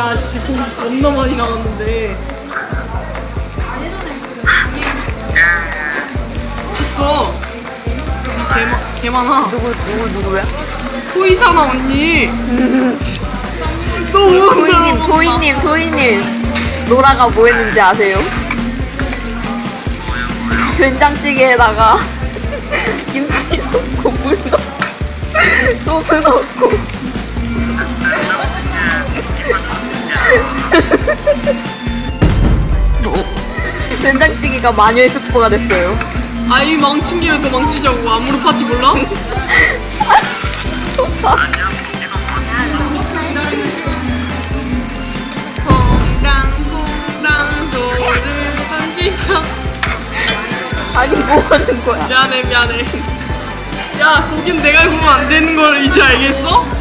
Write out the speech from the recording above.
야, 씨, 고기 겁나 많이 나왔는데. 쳤어. 개, 마- 개 많아. 누구 누구 누구야? 토이잖아, 언니. 너무 도희님 도희님 도희님 노라가 뭐 했는지 아세요? 된장찌개에다가 김치 넣고 물 넣고 소스 넣고 된장찌개가 마녀의 숙부가 됐어요. 아이 망친 김에 더 망치자고. 아무로 파티 몰라? 퐁당 퐁당 돌을 던지자. 아니 뭐 하는 거야? 미안해, 미안해. 야, 거긴 내가 보면 안 되는 걸 이제 알겠어?